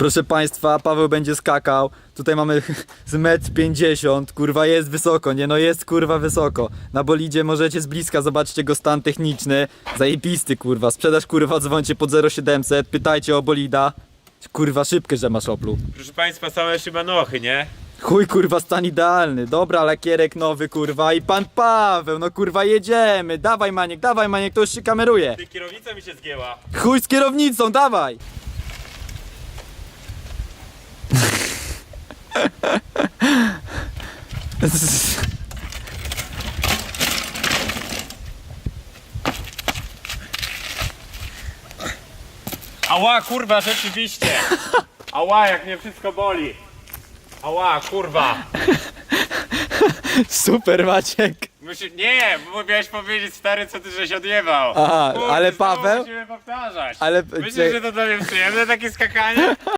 Proszę Państwa, Paweł będzie skakał. Tutaj mamy z metr 50, kurwa jest wysoko, nie no jest kurwa wysoko. Na bolidzie możecie z bliska zobaczyć jego stan techniczny. Zajebisty kurwa, sprzedaż kurwa dzwońcie pod 0700, pytajcie o bolida. Kurwa szybkę, że masz oplu. Proszę Państwa, same szybanochy, nie? Chuj kurwa stan idealny, dobra lakierek nowy kurwa i pan Paweł, no kurwa jedziemy, dawaj Maniek, dawaj Maniek, to już się kameruje. Ty, kierownica mi się zgięła. Chuj z kierownicą, dawaj! Ała, kurwa, rzeczywiście. Ała, jak mnie wszystko boli. Ała, kurwa. Super Maciek. Musi... Nie, bo miałeś powiedzieć stary, co ty żeś odjebał. Aha, ale Paweł? Musimy powtarzać. Ale- Myślisz, że to dla mnie przyjemne takie skakanie?